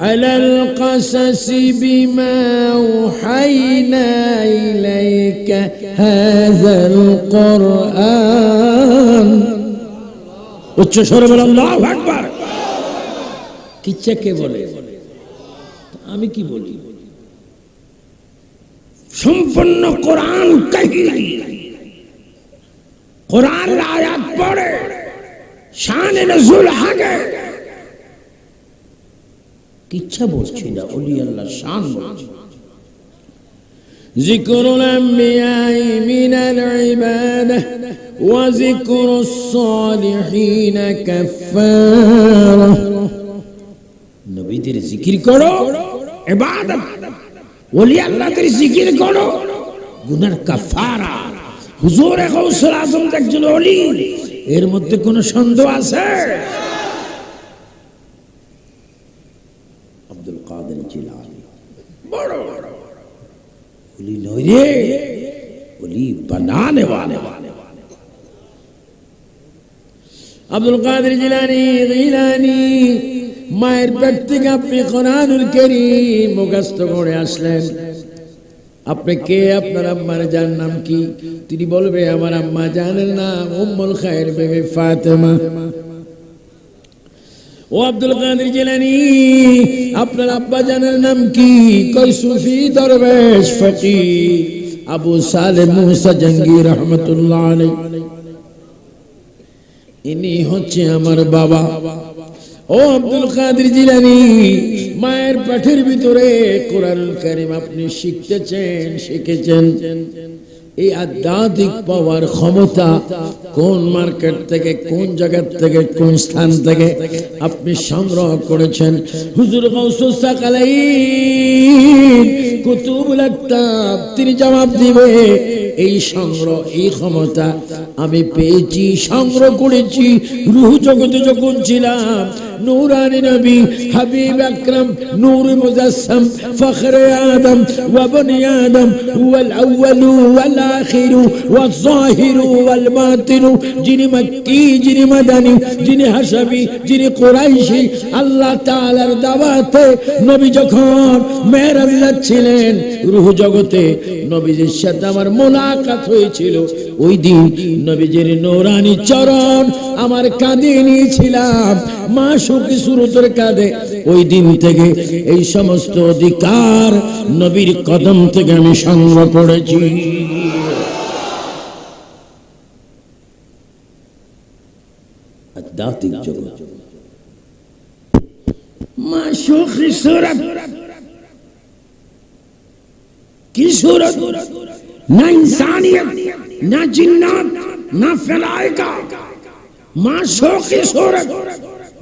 على القصص بما أوحينا إليك هذا القرآن উচ্চ স্বরে বলে আল্লাহু আকবার কিচ্ছা কে বলে আমি কি বলি সম্পূর্ণ কোরআন কাহিনী কোরআন আয়াত পড়ে শান রসুল আগে কিচ্ছা বলছি না অলি আল্লাহ শান বলছি ذكر الأنبياء من العبادة وذكر الصالحين كفارة নবীদের জিকির করো ইবাদত ওলি আল্লাহদের জিকির করো গুনার কাফারা হুজুর গৌসুল আজম একজন ওলি এর মধ্যে কোনো সন্দেহ আছে ওলি নয় রে वाले। আব্দুল কাদের জিলানি জিলানি মায়ের পেট থেকে আপনি কোরআনুল করিম মুখস্থ করে আসলেন আপনি কে আপনার আম্মার যার নাম কি তিনি বলবে আমার আম্মা জানেন নাম উম্মুল খায়ের বেবি ফাতেমা ও আব্দুল কাদের জিলানি, আপনার আব্বা জানের নাম কি? কই সুফি দরবেশ ফকির আবু সালে মুসা জঙ্গি রহমতুল্লাহ আলাইহি। ইনি হচ্ছে আমার বাবা। ও আব্দুল কাদের জিলানি, মায়ের পাঠের ভিতরে কোরআন কারিম আপনি শিখতেছেন, শিখেছেন। এই আধ্যাত্মিক পাওয়ার ক্ষমতা কোন মার্কেট থেকে, কোন জায়গা থেকে, কোন স্থান থেকে আপনি সংগ্রহ করেছেন? হুজুর তিনি জবাব দিবে, এই সংগ্রহ, এই ক্ষমতা আমি পেয়েছি, সংগ্রহ করেছি, রুহ জগতে যখন ছিলাম, নূরানি নবী, হাবিব আকরাম, নূর মুজাসসাম, ফখরে আদম ওয়াবনি আদম ওয়াল আউয়াল ওয়াল আখির ওয়াল জাহির যিনি মক্কি, যিনি মাদানী, যিনি হাসাবি, যিনি কুরাইশি, আল্লাহ তাআলার দাওয়াতে নবী যখন মেরাজ যাচ্ছিলেন, রূহ জগতে নবীজির সাথে আমার মোলাকাত হয়েছিল। ওই দিন নবীজির নূরানি চরণ আমার কাঁধে নিয়েছিলাম। মা সুখী সুরতের কাঁধে। ওই দিন থেকে এই সমস্ত অধিকার নবীর কদম থেকে আমি সংগ্রহ করেছি আধ্যাত্মিক জগৎ। মা সুখী সুরত কি সুরত না ইনসানিয়ত না জিন্নাত না ফেলায়কা। মা শোকে সুরত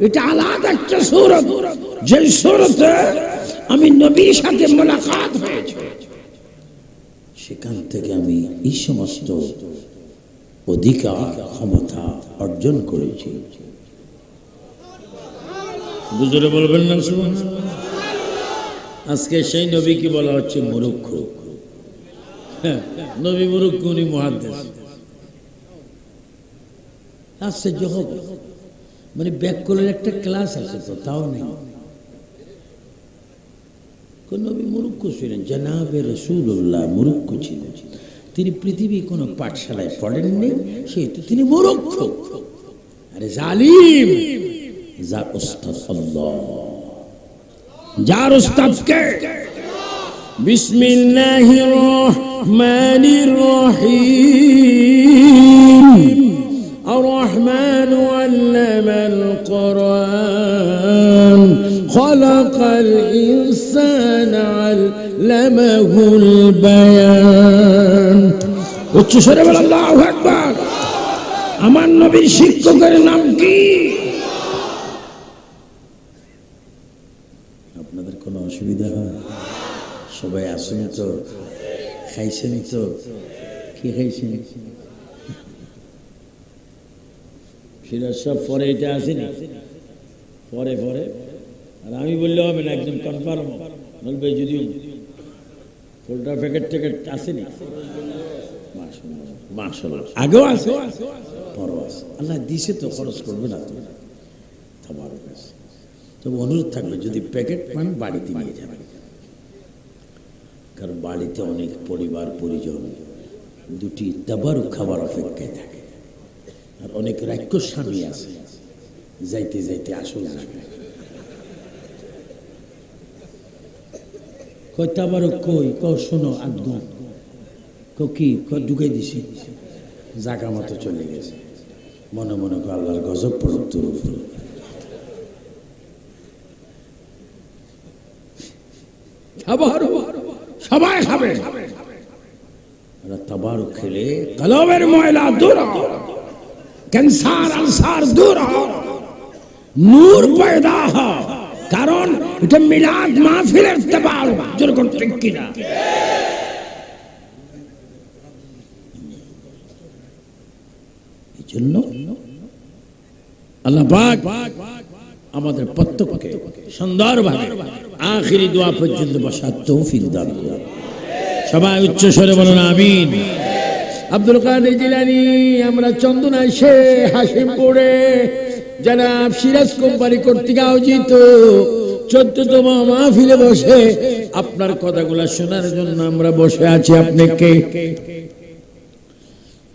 এটা আলাদা একটা সুরত যে সুরতে আমি নবীর সাথে মোলাকাত হয়েছে। সেখান থেকে আমি এই সমস্ত অধিকার ক্ষমতা অর্জন করেছি। বুঝলে বলবেন না সুবহানাল্লাহ? আজকে সেই নবীকে বলা হচ্ছে? মুরুক্ষ। হ্যাঁ, নবী মুরুক্ষ উনি মহাদেশ আশ্চর্য হবে মানে ব্যাককলের একটা ক্লাস আছে তো তাও নেই। নবী মুরুক্ষ ছিলেন জানাবে রসুল্লাহ মুরুক্ষ ছিলেন। তিনি পৃথিবী কোনো পাঠশালায় পড়েননি সেহেতু তিনি মুরুক্ষ। আরে জালিম! যার ওস্তাদ আল্লাহ যার ওস্তাদকে বিসমিল্লাহির রহমানির রহিম الرحمن علم القرآن خلق الإنسان علمه البيان উচ্চ স্বরে বল আল্লাহু আকবার আমার নবীর শিক্ষকের নাম কি সবাই আসেন তো? খাইছেন তো? কি খাইছেন? সেটা সব পরে এটা আসেনি? পরে পরে? আর আমি বললে হবে না, একদম কনফার্ম বলবে যদিও। ফুলটা প্যাকেট ট্যাকেট আসেনি। আগেও আছে? পরও আছে। আল্লাহ দিছে তো, খরচ করবে না তোমার তবে অনুরোধ থাকবে, যদি প্যাকেট পান, বাড়িতে নিয়ে যাবেন। কারণ বাড়িতে অনেক পরিবার, পরিজন দুটি তাবারু খাবার অপেক্ষায় থাকে। আর অনেক রাক্য স্বামী আছে। যাইতে যাইতে আসল জায়গায় কয়, তাবারক কই? ক শোনো আদগু। ক কি? ক ঢুকাই দিছি। জাগা মতো চলে গেছে। মনে মনে কর আল্লাহর গজব পড়ুক তোর উপর খাবার সবাই খাবে। ওরা তাবারক খেলে ময়লা দূর ক্যান্সার দূর নূর পয়দা কারণ এটা মিলাদ মাহফিলের তাবারক। যেরকম ঠিক কিনা? আল্লাহ আমাদের প্রত্যেককে সুন্দরভাবে আখিরি দোয়া পর্যন্ত বসার তৌফিক দান করুন। সবাই উচ্চ স্বরে বলুন, আমিন। আব্দুল কাদের জিলানি, আমরা চন্দনা সে হাসিমপুরে জনাব সিরাজ কোম্পানি কর্তৃক আয়োজিত চোদ্দতম মাহফিলে বসে আপনার কথাগুলো শোনার জন্য আমরা বসে আছি আপনি কে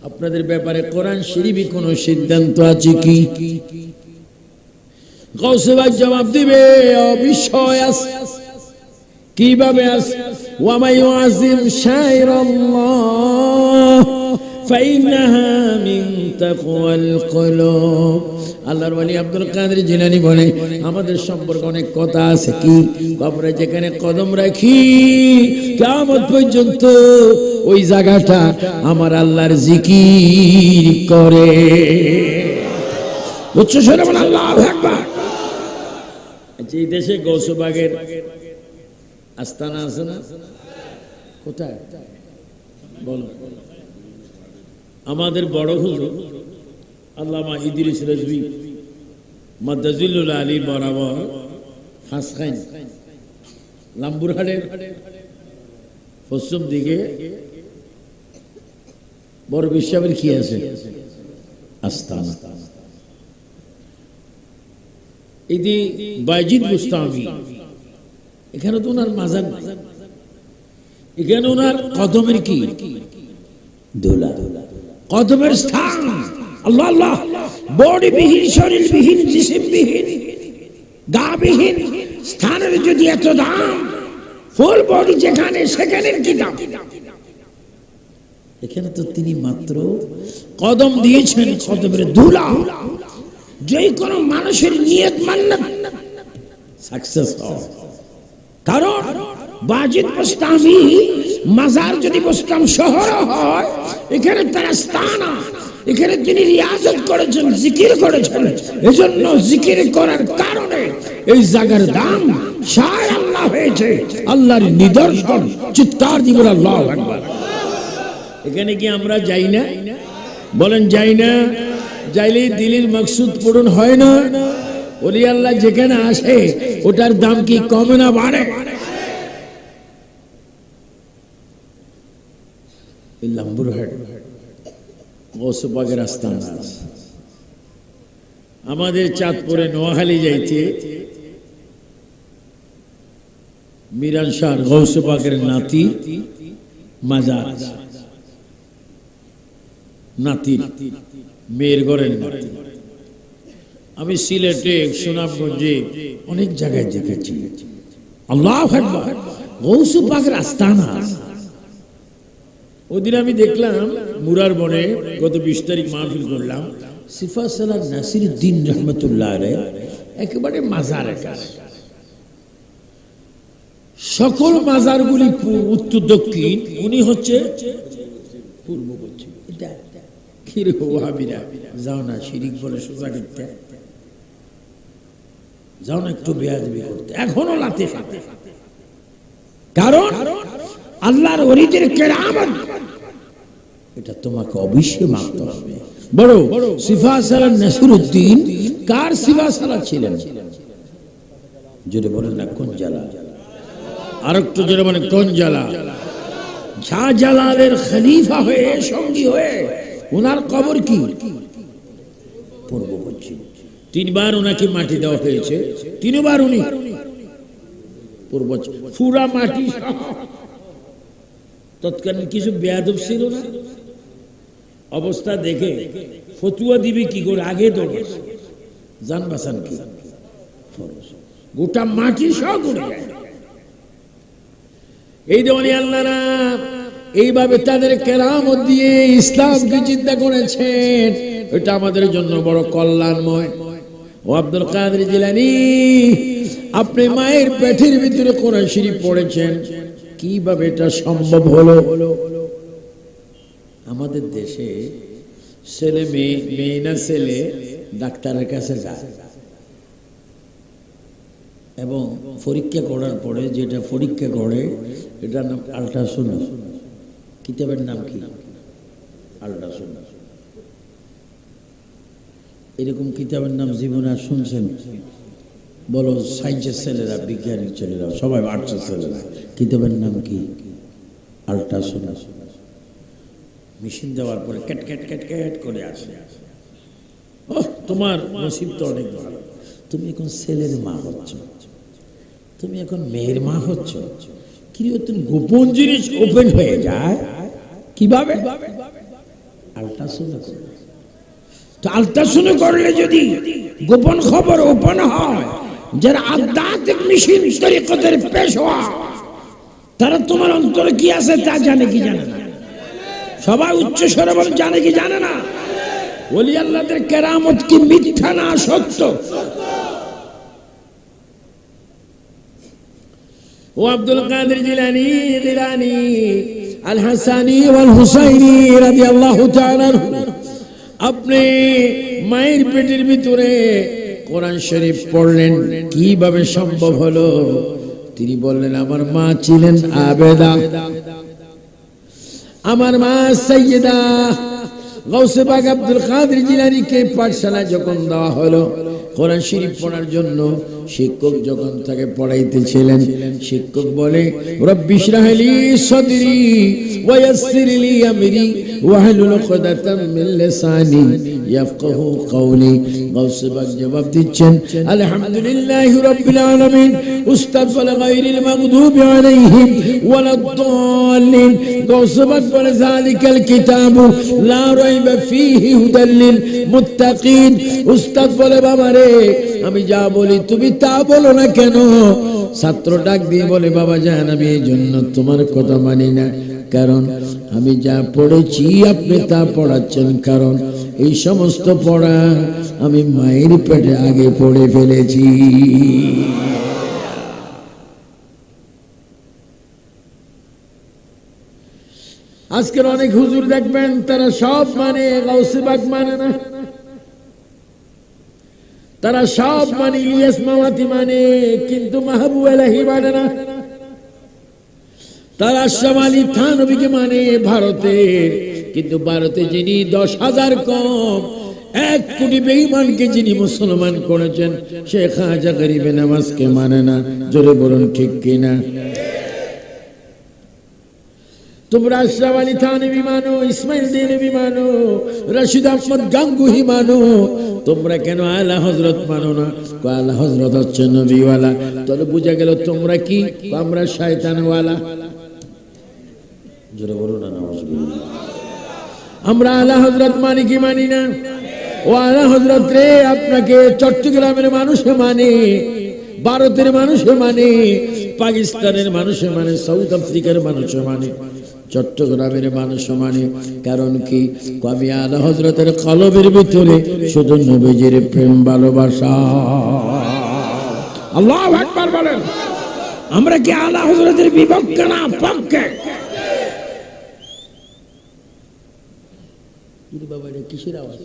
আপনাদের ব্যাপারে কোরআন শিরিবি কোনো সিদ্ধান্ত আছে কি? গৌসেবাগ জবাব দিবে কীভাবে আমাদের সম্পর্কে অনেক কথা আছে কি? আমরা যেখানে কদম রাখি, কিয়ামত পর্যন্ত ওই জায়গাটা আমার আল্লাহর জিকির করে। উচ্চ স্বরে এই দেশে গৌসবাগের আস্তানা আছে না? কোথায়? বলো। আমাদের বড় হুজুর আল্লামা ইদ্রিস রাজবি মাদ্দাজিল্লুল আলী বরাবর ফাঁসখাইন, লাম্বুরহাটের পশ্চিম দিকে বড় বিশ্বাবের কি আছে? আস্তানা। ইদি বাইজিদ মুস্তামি এখানে তো ওনার মাজার এখানে ওনার কদমের কি? কদমের স্থান। আল্লাহ আল্লাহ। বডি বিহীন শরীর বিহীন জিসিম বিহীন গা বিহীন স্থানের যদি এত দাম, ফুল বডি যেখানে সেখানে কি দাম? এখানে তো তিনি মাত্র কদম দিয়েছেন কদমের ধুলা যে কোনো মানুষের নিয়ত মান্নাত সাকসেস হয় কারণ বাজিদ বস্তামি, মাজার যদি বস্তাম শহর হয়, এখানে তারা স্থান এখানে তিনি রিয়াজত করেছেন, জিকির করেছেন। এজন্য জিকির করার কারণে এই জায়গার দাম সায় আল্লাহ হয়েছে। আল্লাহর নিদর্শন, চিৎকার দিব আল্লাহ এখানে কি আমরা যাই না? বলেন, যাই না। যাইলেই দিলের মকসুদ পূরণ হয় না। ওলি আল্লাহ যেখানে আসে, ওটার দাম কি কমে না বাড়ে? আমাদের চাঁদপুরে নোয়াখালী যাইতে মিরান শাহ গৌসবাগের নাতি মাজার আছে। মেয়ের ঘরের আমি সিলেটে, সুনামগঞ্জে অনেক জায়গায় দেখেছি। আমি দেখলাম মুরার বনে গত বিশ তারিখ মাহফিল করলাম। একেবারে মাজার সকল মাজারগুলি উত্তর দক্ষিণ, উনি হচ্ছে পূর্ব পশ্চিম। যাও না, শিরিক বলে সোজা করতে। যাও না, একটু বেয়াদবি করতে। এখনও লাতে কারণ আল্লাহর ওরিদের কেরামত, এটা তোমাকে অবশ্যই মানতে হবে। বড় সিফা সালাম নাসিরুদ্দিন, কার সিফা সালা ছিলেন? জোরে বলেন না, কোন জ্বালা? আর একটু জোরে মানে কোন জ্বালা? শাহজালালের খলিফা হয়ে সঙ্গী হয়ে ওনার কবর কি? পূর্ব পশ্চিম। তিনবার ওনাকে মাটি দেওয়া হয়েছে। তিনবার উনি। পূর্ব ফুরা মাটি তৎকালীন কিছু বেয়াদব ছিল না? অবস্থা দেখে ফতুয়া দিবে কি করে? আগে দৌড়ে বাসান কি? গোটা মাটি সহ করে এই দেওয়ানি আল্লাহরা এইভাবে তাদের কেরামত দিয়ে ইসলামকে চিন্তা করেছেন। এটা আমাদের জন্য বড় কল্যাণময়। ও আব্দুল কাদের জিলানি, আপনি মায়ের পেটের ভিতরে কোরআন শরীফ পড়েছেন। কীভাবে এটা সম্ভব হলো? আমাদের দেশে ছেলে মেয়ে মেয়ে না ছেলে, ডাক্তারের কাছে যায়। এবং পরীক্ষা করার পরে যেটা পরীক্ষা করে, এটার নাম আল্ট্রাসোনো কিতাবের নাম কি? আল্ট্রাসোনো এরকম কিতাবের নাম জীবনে আর শুনছেন? বলো সায়েন্সের ছেলেরা, বিজ্ঞানের ছেলেরা, সবাই আর্টসের ছেলেরা, কিতাবের নাম কি? আল্ট্রাসোনো মেশিন দেওয়ার পরে ক্যাট ক্যাট ক্যাট ক্যাট করে আসে। ও তোমার নসিব তো অনেক ভালো। তুমি এখন ছেলের মা হচ্ছ। তুমি এখন মেয়ের মা হচ্ছ। গোপন জিনিস ওপেন হয়ে যায়, কীভাবে? তো করলে যদি গোপন খবর ওপেন হয়, যারা আধ্যাত্মিক মিশন তরিকতের পেশ হওয়া তারা তোমার অন্তরে কি আছে তা জানে কি জানে না? সবাই উচ্চ স্বরে জানে কি জানে না? ওলি আল্লাহদের কেরামত কি মিথ্যা না সত্য? ও আব্দুল কাদের জিলানি দিলানি আল হাসানি ওয়াল হুসাইনি রাদিয়াল্লাহু তাআলা। আপনি মায়ের পেটের ভিতরে কোরআন শরীফ পড়লেন, কীভাবে সম্ভব হলো তিনি বললেন, আমার মা ছিলেন আবেদা আমার মা সৈয়দা গৌসে পাক আব্দুল কাদের জিলানিকে পাঠশালায় যখন দেওয়া হলো, কোরআন শরীফ পড়ার জন্য শিক্ষক যখন তাকে পড়াইতেছিলেন, শিক্ষক বলে, রব্বি ইশরাহলি সদরি ওয়ায়াসসির লি আমরি ওয়াহলুল উকদাতাম মিন লিসানি। ইয়াফকাহু কওলি গৌসে বাগ জবাব দিচ্ছেন, আলহামদুলিল্লাহি রাব্বিল আলামিন, উস্তাদ বলে গায়রিল মাগদুবি আলাইহিম ওয়ালাদ-দাল্লিন। গৌসে বাগ বলে, যালিকাল কিতাবু লা রাইবা ফীহি হুদাল লিল মুত্তাকিন। উস্তাদ আমি যা বলি তুমি তা বলো না কেন? ছাত্র ডাক দিয়ে বলে, বাবা জান আমি এই জন্য তোমার কথা মানি না। কারণ আমি যা পড়েছি, আপনি তা পড়াচ্ছেন। কারণ এই সমস্ত পড়া আমি মায়ের পেটে আগে পড়ে ফেলেছি। আজকের অনেক হুজুর দেখবেন, তারা সব মানে মানে না। তারা সব মানে ইলিয়াস মামাতি মানে কিন্তু মাহবুব এলাহি মানে না। তারা আশরাফ আলী মানে ভারতের কিন্তু ভারতে যিনি দশ হাজার কম, এক কোটি বেঈমানকে যিনি মুসলমান করেছেন সে খাজা গরিবে নামাজকে মানে না। জোরে বলুন ঠিক কিনা? তোমরা আশরাফ আলী থানবী মানো, ইসমাইল দেনবী মানো, রশিদ আহমদ গাঙ্গুহি মানো। তোমরা কেন আলা হজরত মানো না? আলা হজরত হচ্ছে নবীওয়ালা। তাহলে বুঝা গেল তোমরা কো? আমরা শয়তানওয়ালা। জোরে বলো না নাউজুবিল্লাহ। আমরা আলা হজরত মানি কি মানি না। ও আলা হজরত রে, আপনাকে চট্টগ্রামের মানুষে মানে ভারতের মানুষে মানে পাকিস্তানের মানুষে মানে সাউথ আফ্রিকার মানুষে মানে চট্টগ্রামের মানুষ মানে। কারণ কি? কবি আলা হজরতের কলবের ভিতরে শুধু নবীজির প্রেম, ভালোবাসা। আল্লাহ একবার বলেন। আমরা কি আলা হজরতের বিপক্ষে না, পক্ষে? বাবা, এটা কিসের আওয়াজ?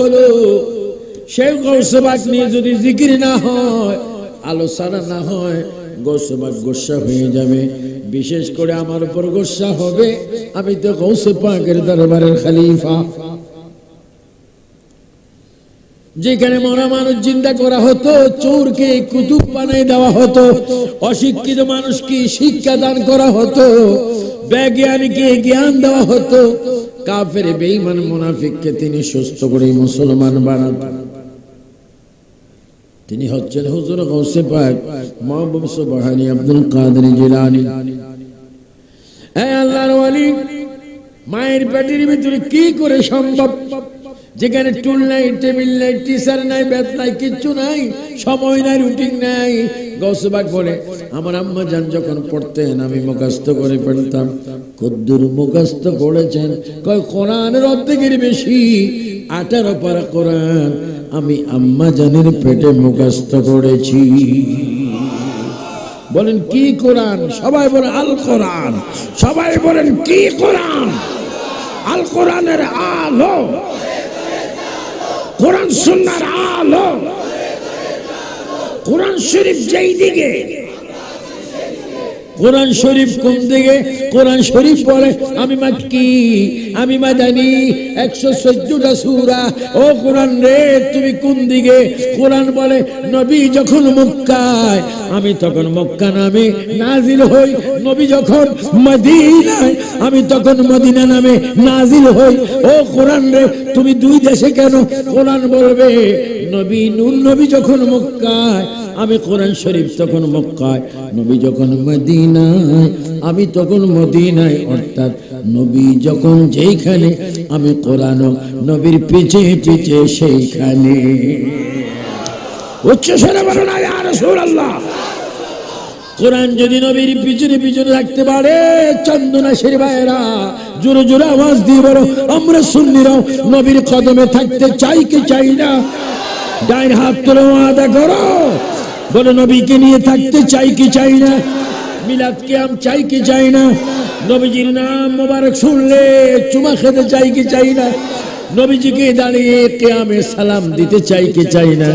হলো, সেই নিয়ে যদি না হয়, আলোচনা না হয় গোসা হয়ে যাবে। বিশেষ করে আমার উপর গোসা হবে। আমি তো গৌসে পাকের দরবারের খালিফা। যেখানে মরা মানুষ চিন্তা করা হতো, চোরকে কুতুব বানাই দেওয়া হতো, অশিক্ষিত মানুষকে শিক্ষা দান করা হতো বিজ্ঞানীকে জ্ঞান দেওয়া হতো। কাফের বেঈমান মুনাফিককে তিনি সুস্থ করে মুসলমান বানাতেন তিনি হচ্ছেন হুজুর গৌসে পাক মাহবুব সুবহানি আব্দুল কাদের জিলানী। এই আল্লাহর ওয়ালি, মায়ের পেটের ভিতরে কি করে সম্ভব? যেখানে টুল নাই, টেবিল নাই টিচার নাই, বেত নাই, কিচ্ছু নাই, সময় নাই, রুটিন নাই। গৌসবাগ বলে, আমার আম্মা যান যখন পড়তেন, আমি মুখস্থ করে পড়তাম। কদ্দুর মুখস্থ করেছেন। কয়, কোরআনের অর্ধেকের বেশি, আঠারো পারা কোরআন আমি আম্মা জানের পেটে মুখস্থ করেছি। বলেন, কি কোরআন? সবাই বলে, আল কোরআন। সবাই বলেন, কি কোরআন? আল কোরআনের আলো। কোরআন শরীফ যেই দিকে কোরআন শরীফ কোন দিকে? কোরআন শরীফ বলে আমি মাক্কি আমি মাদানি? একশো চোদ্দটা সুরা? ও কোরআন রে, তুমি কোন দিকে? কোরআন বলে, নবী যখন মক্কায়, আমি তখন মক্কা নামে নাজিল হই। নবী যখন মদিনায়, আমি তখন মদিনা নামে নাজিল হই। ও কোরআন রে, তুমি দুই দেশে কেন? কোরআন বলবে, নবী নূর নবী যখন মক্কায় আমি কোরআন শরীফ তখন মক্কায়, নবী যখন মদিনায়, আমি তখন মদিনায়, অর্থাৎ নবী যখন যেইখানে, আমি কোরআন নবীর পিছে পিছে সেইখানে। কোরআন যদি নবীর পিছনে পিছনে পারে, চন্দনা জোরে জোরে আওয়াজ দিয়ে বলো, আমরা নবীর কদমে থাকতে চাই কি চাই না? ডাইন হাত তুলে আদা করো। বলো নবীকে নিয়ে থাকতে চাই কি চাই না? মিলাদ কিয়াম চাই কি চাই না? নবীজির নাম মোবারক শুনলে চুমা খেতে চাই কি চাই না? নবীজিকে দাঁড়িয়ে কেয়ামে সালাম দিতে চাই কি চাই না?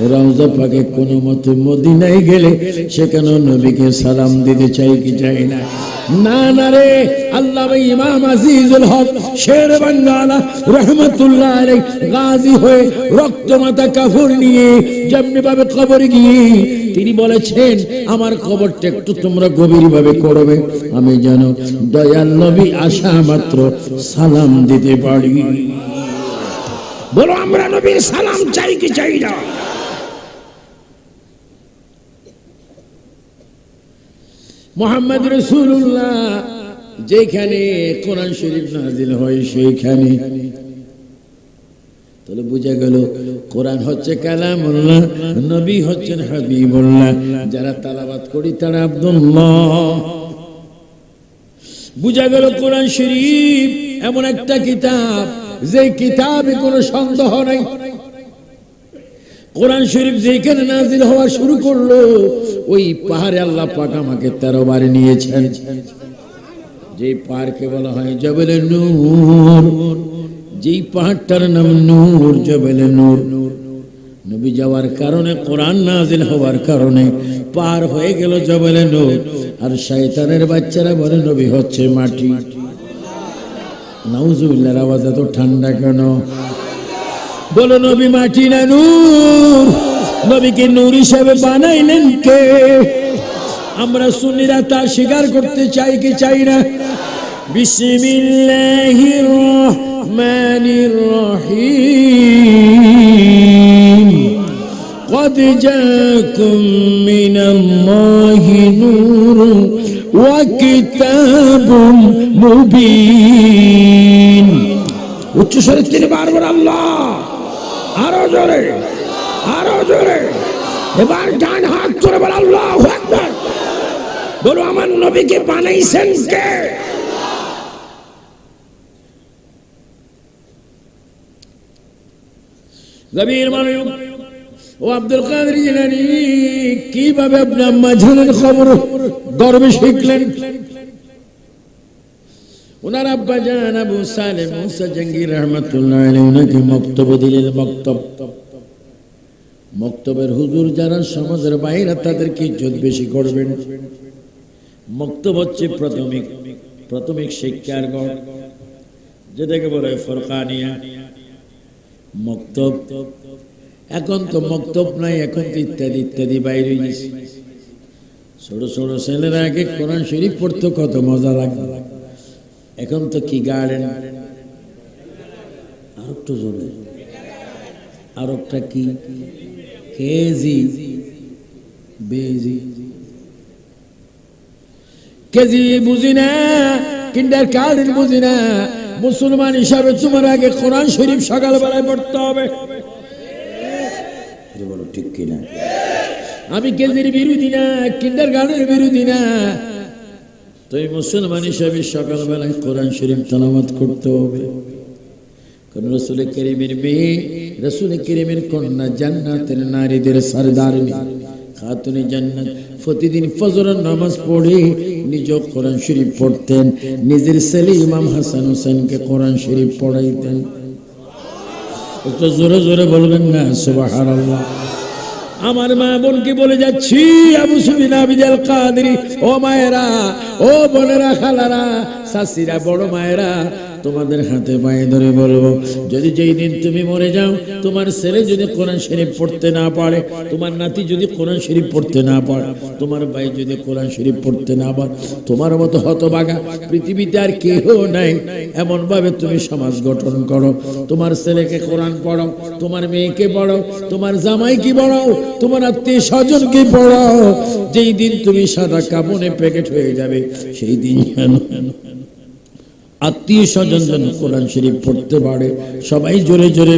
রওজা পাকে কোনো মতে মদিনায় গেলে সেখানে নবীকে সালাম দিতে চাই কি চাই না? তিনি বলেছেন, আমার কবরটা একটু তোমরা গভীর ভাবে করবে। আমি যেন দয়াল নবী আসা মাত্র সালাম দিতে পারি। বলো, আমরা নবীর সালাম চাই কি চাই না? মোহাম্মদ রসুল্লাহ যেখানে কোরআন শরীফ নাজিল হয় সেইখানে। তাহলে বুঝা গেল, কোরআন হচ্ছে কালামুল্লাহ, নবী হচ্ছেন হাবিবুল্লাহ। যারা তালাবাত করি তারা আব্দুল্লাহ। বুঝা গেল কোরআন শরীফ এমন একটা কিতাব, যে কিতাবে কোনো সন্দেহ নাই। কোরআন শরীফ যেখানে নাজিল হওয়া শুরু করল, ওই পাহাড়ে আল্লাহ পাক আমাকে তেরো বার নিয়েছেন। যে পাহাড়কে বলা হয় জবেলে নূর, যেই পাহাড়টার নাম নূর, জবেলে নূর। নবী যাওয়ার কারণে, কোরআন নাজিল হওয়ার কারণে পার হয়ে গেল জবেলে নূর। আর শয়তানের বাচ্চারা বলে, নবী হচ্ছে মাটি। নাউজুবিল্লাহর আওয়াজ এত ঠান্ডা কেন? বলো নবী মাটি না নূর নবীকে নূর হিসেবে বানাইলেন কে আমরা সুন্নিরা তা স্বীকার করতে চাই কি চাই না বিসমিল্লাহির রহমানির রহিম قد جاءكم من الله نور وكتاب مبين উচ্চ স্বরে তিনি বারবার আল্লাহ আরও জোরে আরও জোরে। এবার ডান হাত জোরে বল, আল্লাহ আকবার। বলো, আমার নবীকে বানাইছেন কে? গভীর মানুষ ও আব্দুল কাদের জিলানি, কীভাবে আপনি আম্মা জানের খবর গর্বে শিখলেন? ওনার আব্বা জান আবু মুসা জাঙ্গির রহমতুল্লাহ দিলেন, মক্তব। মক্তবের হুজুর যারা সমাজের বাইরে, তাদেরকে ইজ্জত বেশি করবেন। মক্তব হচ্ছে প্রাথমিক প্রাথমিক শিক্ষার গড় যেটাকে বলে ফরকানিয়া। মক্তব, এখন তো মক্তব নাই, এখন তো ইত্যাদি ইত্যাদি বাইরে ছোট ছোট ছেলেরা আগে কোরআন শরীফ পড়তো, কত মজা লাগতো। এখন তো কি গার্ডেন আর একটু জোরে। আর একটা কি? কেজি। বেজি। কেজি বুঝি না, কিন্ডার গার্ডেন বুঝি না, মুসলমান হিসাবে তোমার আগে কোরআন শরীফ সকালবেলায় পড়তে হবে। ঠিক কিনা? আমি কেজির বিরোধী না, কিন্ডার গার্ডেনের বিরোধী না। তুই মুসলমান হিসাবে সকালবেলায় কোরআন শরীফ তালামাত করতে হবে। রসুল করিমের মেয়ে, রসুল করিমের কন্যা জান্নাতের নারীদের জান্নাত প্রতিদিন নামাজ পড়ে নিজ কোরআন শরীফ পড়তেন। নিজের ছেলে ইমাম হাসান হোসেনকে কোরআন শরীফ পড়াইতেন। একটু জোরে জোরে বলবেন না, সুবহানাল্লাহ। আমার মা বোনকে বলে যাচ্ছি, আবু সুবিন কাদরি ও মায়েরা, ও বোনেরা, খালারা শাশিরা বড় মায়েরা তোমাদের হাতে পায়ে ধরে বলব, যদি যেই দিন তুমি মরে যাও, তোমার ছেলে যদি কোরআন শরীফ পড়তে না পারে, তোমার নাতি যদি কোরআন শরীফ পড়তে না পারে, তোমার ভাই যদি কোরআন শরীফ পড়তে না পারে, তোমার মতো হতবাগা পৃথিবীতে আর কেহ নাই। এমন ভাবে তুমি সমাজ গঠন করো। তোমার ছেলেকে কোরআন পড়াও, তোমার মেয়েকে পড়াও, তোমার জামাইকে পড়াও, তোমার আত্মীয় স্বজনকে পড়াও। যেই দিন তুমি সাদা কাপড়ে প্যাকেট হয়ে যাবে সেই দিন আত্মীয় স্বজন যেন কোরআন শরীফ পড়তে পারে। সবাই জোরে জোরে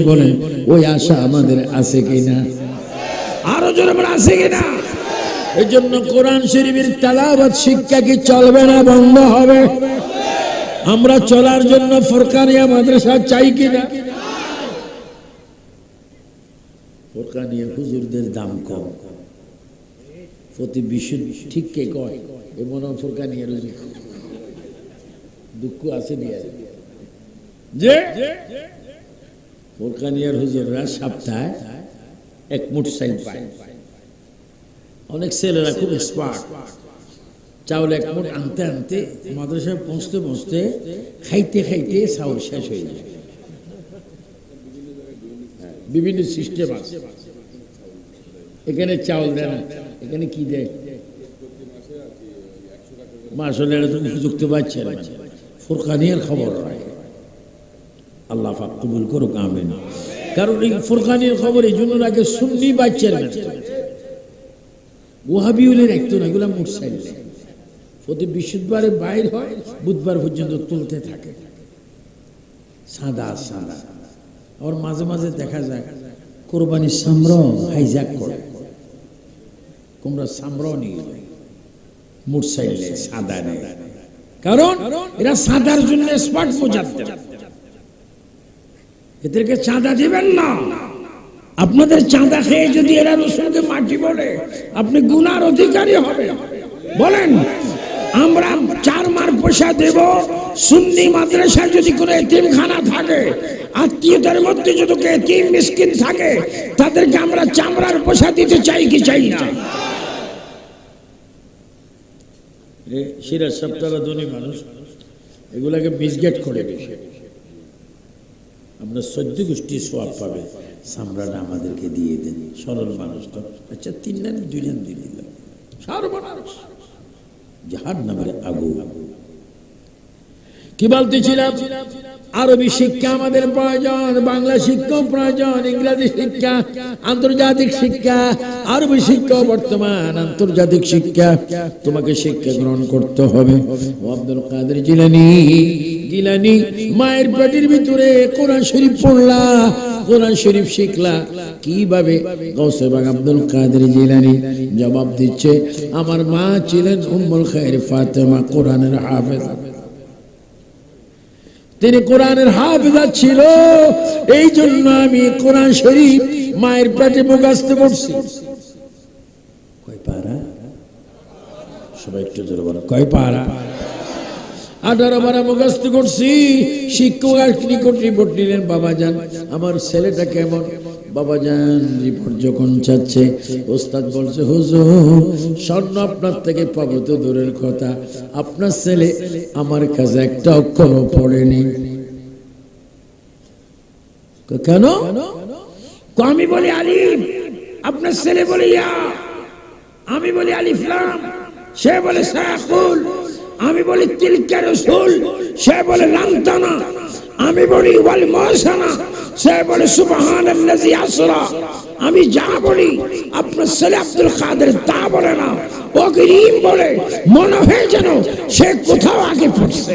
ওই আশা আমাদের আছে কিনা? আরও জোরে আছে কিনা? এই জন্য কোরআন শরীফের তালাবাদ শিক্ষা কি চলবে না বন্ধ হবে? আমরা চলার জন্য ফরকানিয়া মাদ্রাসা চাই কিনা? ফরকানিয়া হুজুরদের দাম কম। প্রতি বিশুদ্ধ ঠিক কে কয়? এ মনে হয় ফরকানিয়া হুজুর দুঃখ আছে যে ফোরকানিয়ার হুজুররা সপ্তাহে এক মুঠ সাইল পায়। অনেক ছেলেরা খুব স্মার্ট চাউল এক মুঠ আনতে আনতে মাদ্রাসায় পৌঁছতে পৌঁছতে খাইতে খাইতে চাউল শেষ হয়ে যায়। বিভিন্ন সিস্টেম আছে। এখানে চাউল দেয় না এখানে কি দেয়? মাসলে তুমি যুক্ত পাচ্ছে না। ফুরকানিয়ার খবর রাখে আল্লাহ পাক কবুল করুক, আমিন। কারণ এই ফুরকানিয়ার খবর এই জন্য রাখে সুন্নি বাচ্চার ওহাবিউলের একটু না, এগুলো মোটসাইল প্রতি বৃহস্পতিবারে বাইর হয়, বুধবার পর্যন্ত তুলতে থাকে। সাদা সাদা। আর মাঝে মাঝে দেখা যায়, কোরবানির সাম্র হাইজাক করে। তোমরা সাম্র নিয়ে যায় মোটসাইলে সাদা নেই। কারণ এরা সাদার জন্য স্মার্ট বোঝাতে এদেরকে চাঁদা দিবেন না। আপনাদের চাঁদা খেয়ে যদি এরা রসুনকে মাটি বলে, আপনি গুনার অধিকারী হবে বলেন, আমরা চার মার পয়সা দেব, সুন্নি মাদ্রাসায় যদি কোনো এতিমখানা থাকে আত্মীয়তার মধ্যে যদি এতিম মিসকিন থাকে, তাদেরকে আমরা চামড়ার পয়সা দিতে চাই কি চাই না? সিরাজ সপ্তাহে ধনী মানুষ, এগুলাকে মিসগেট করে রেখে আমরা সদ্য গোষ্ঠী সোয়াব পাবে, সামরাটা আমাদেরকে দিয়ে দেন, সরল মানুষ তো। আচ্ছা তিন নানি, দুই দিয়ে দিল সর্বনাশ জাহার নামের আগু কি বলতেছিলাম? আরবি শিক্ষা আমাদের প্রয়োজন, বাংলা শিক্ষা প্রয়োজন, ইংরেজি শিক্ষা, আন্তর্জাতিক শিক্ষা, আরবি শিক্ষা বর্তমান, আন্তর্জাতিক শিক্ষা। তোমাকে শিক্ষা গ্রহণ করতে হবে। আব্দুল কাদের জিলানি জিলানি, মায়ের পেটের ভিতরে কোরআন শরীফ পড়লা, কোরআন শরীফ শিখলা। কীভাবে? গৌসেবাগ আব্দুল কাদের জিলানি জবাব দিচ্ছে, আমার মা ছিলেন উম্মুল খায়ের ফাতেমা কোরআনের হাফেজা। তিনি কোরআনের হাফিজা ছিল এই জন্য আমি কোরআন শরীফ মায়ের পেটে মুখাস্ত করছি। সবাই একটু জোরে বলো, কয় পারা? আঠারো বারা মুখস্থ করছি, শিক্ষক আর নিকট রিপোর্ট নিলেন, বাবা যান, আমার ছেলেটা কেমন? বাবা চাচ্ছে, ওস্তাদ বলছে, হুজুর, স্বর্ণ আপনার থেকে পাবো তো দূরের কথা। আপনার ছেলে আমার কাছে একটা পড়েনি। কেন? আমি বলি আলিম আপনার ছেলে বলে ইয়া। আমি বলি আলিফলাম সে বলে আমি বলি, তিলকে রসুল। সে বলে আমি বলি, ওয়াল মহসানা। সে বলে সুবহান আসরা, আমি যা বলি, আপনার ছেলে আব্দুল কাদের তা বলে না। ও গরিম বলে, মনে হয় যেন সে কোথাও আগে পড়ছে।